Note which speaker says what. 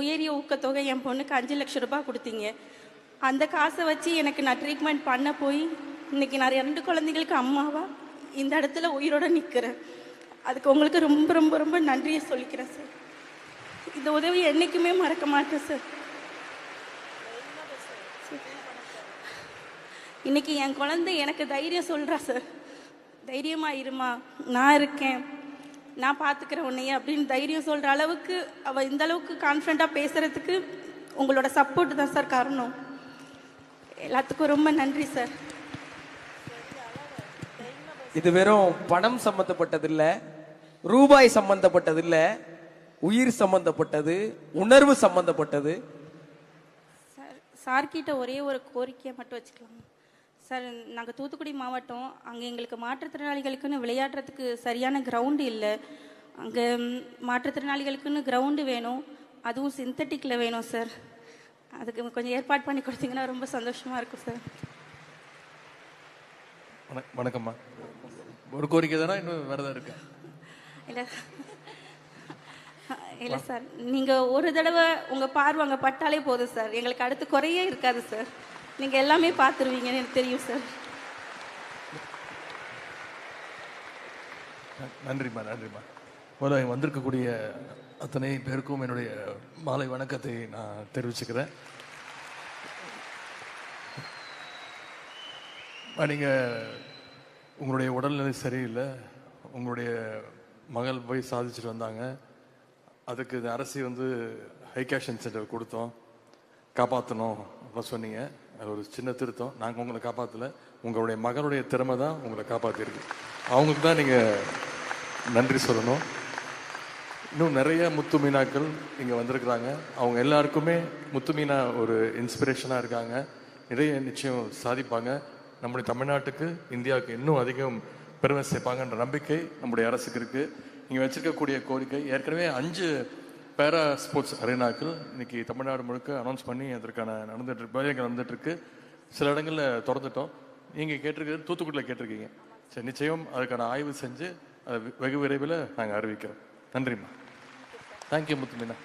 Speaker 1: உயரிய ஊக்கத்தொகை என் பொண்ணுக்கு அஞ்சு லட்சம் ரூபாய் கொடுத்தீங்க. அந்த காசை வச்சு எனக்கு நான் ட்ரீட்மெண்ட் பண்ண போய் இன்னைக்கு நான் ரெண்டு குழந்தைங்களுக்கு அம்மாவா இந்த இடத்துல உயிரோட நிற்கிறேன் அதுக்கு உங்களுக்கு ரொம்ப ரொம்ப ரொம்ப நன்றியை சொல்லிக்கிறேன் சார் இந்த உதவி என்றைக்குமே மறக்க மாட்டேன் சார் இன்னைக்கு என் குழந்தை எனக்கு தைரியம் சொல்கிறா சார் தைரியமாக இருமா நான் இருக்கேன். நான் பார்த்துக்கிறேன் உன்னைய அப்படின்னு தைரியம் சொல்கிற அளவுக்கு அவள் இந்த அளவுக்கு கான்ஃபிடண்ட்டாக பேசுகிறதுக்கு உங்களோட சப்போர்ட் தான் சார் காரணம். எல்லாத்துக்கும் ரொம்ப நன்றி சார்
Speaker 2: இது வெறும் பணம் சம்பந்தப்பட்டது இல்ல ரூபாய் சம்பந்தப்பட்டது இல்ல உயிர் சம்பந்தப்பட்டது உணர்வு சம்பந்தப்பட்டது.
Speaker 1: சார் சார்கிட்ட ஒரே ஒரு கோரிக்கையை மட்டும் வச்சுக்கலாம்? சார் நாங்கள் தூத்துக்குடி மாவட்டம். அங்கே எங்களுக்கு மாற்றுத்திறனாளிகளுக்குன்னு விளையாடுறதுக்கு சரியான கிரவுண்டு இல்லை. அங்கே மாற்றுத்திறனாளிகளுக்குன்னு கிரவுண்டு வேணும். அதுவும் சிந்தட்டிக்கில் வேணும் சார். அதுக்கு கொஞ்சம் ஏற்பாடு பண்ணி கொடுத்தீங்கன்னா ரொம்ப சந்தோஷமாக இருக்கும் சார்.
Speaker 3: வணக்- வணக்கம்மா. ஒரு கோரிக்கை தானே? இன்னும் வேற இருக்கு?
Speaker 1: இல்லை. இல்லை சார். நீங்கள் ஒரு தடவை உங்கள் பார்வை அங்கே பட்டாலே போதும் சார். எங்களுக்கு அடுத்து குறையே இருக்காது சார். நீங்கள் எல்லாமே பார்த்துருவீங்கன்னு எனக்கு தெரியும் சார்
Speaker 3: நன்றிம்மா நன்றிம்மா. முதல்ல வந்திருக்கக்கூடிய அத்தனை பேருக்கும் என்னுடைய மாலை வணக்கத்தை நான் தெரிவிச்சுக்கிறேன். நீங்கள் உங்களுடைய உடல்நிலை சரியில்லை. உங்களுடைய மகள் போய் சாதிச்சுட்டு வந்தாங்க. அதுக்கு இந்த அரசி வந்து ஹை கேஷன் சென்டர் கொடுத்தோம். காப்பாற்றணும் அப்படின்னு சொன்னீங்க. அது ஒரு சின்ன திருத்தம். நாங்கள் உங்களை காப்பாற்றல உங்களுடைய மகளுடைய திறமை தான் உங்களை காப்பாற்றிருக்கு அவங்களுக்கு தான் நீங்கள் நன்றி சொல்லணும். இன்னும் நிறைய முத்து மீனாக்கள் இங்கே வந்திருக்கிறாங்க. அவங்க எல்லாருக்குமே முத்து மீனா ஒரு இன்ஸ்பிரேஷனாக இருக்காங்க. நிறைய நிச்சயம் சாதிப்பாங்க. நம்முடைய தமிழ்நாட்டுக்கு இந்தியாவுக்கு இன்னும் அதிகம் பெருமை சேர்ப்பாங்கன்ற நம்பிக்கை நம்முடைய அரசுக்கு இருக்குது இங்கே வச்சுருக்கக்கூடிய கோரிக்கை ஏற்கனவே அஞ்சு பேரா ஸ்போர்ட்ஸ் அரேனாக்கள் இன்னைக்கு தமிழ்நாடு முழுக்க அனௌன்ஸ் பண்ணி அதற்கான நடந்துட்டு இருக்கு வேலைகள் நடந்துட்டு இருக்கு. சில இடங்களில் திறந்துட்டோம். நீங்கள் கேட்டிருக்கிறது தூத்துக்குடியில் கேட்டிருக்கீங்க. சரி நிச்சயம் அதுக்கான ஆய்வு செஞ்சு அதை வெகு விரைவில் நாங்கள் அறிவிக்கிறோம். நன்றிம்மா. Thank you Muthumeena.